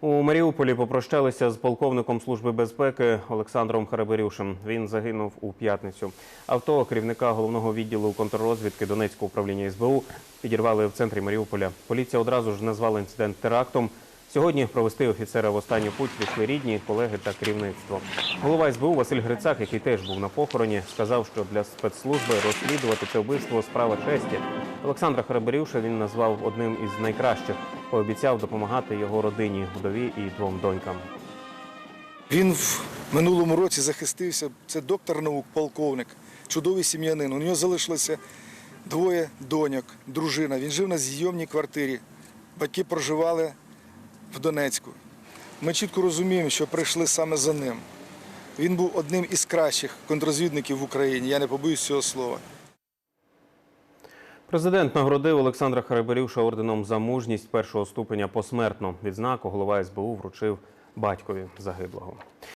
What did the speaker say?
У Маріуполі попрощалися з полковником Служби безпеки Олександром Хараберюшем. Він загинув у п'ятницю. Авто керівника головного відділу контррозвідки Донецького управління СБУ підірвали в центрі Маріуполя. Поліція одразу ж назвала інцидент терактом. Сьогодні провести офіцера в останню путь пішли рідні, колеги та керівництво. Голова СБУ Василь Грицак, який теж був на похороні, сказав, що для спецслужби розслідувати це вбивство справа честі. Олександра Хараберюша він назвав одним із найкращих. Пообіцяв допомагати його родині, вдові і двом донькам. Він в минулому році захистився. Це доктор наук, полковник, чудовий сім'янин. У нього залишилося двоє доньок, дружина. Він жив на зйомній квартирі. Батьки проживали в Донецьку. Ми чітко розуміємо, що прийшли саме за ним. Він був одним із кращих контрозвідників в Україні. Я не побоюсь цього слова. Президент нагородив Олександра Хараберюша орденом за мужність першого ступеня посмертно. Відзнаку голова СБУ вручив батькові загиблого.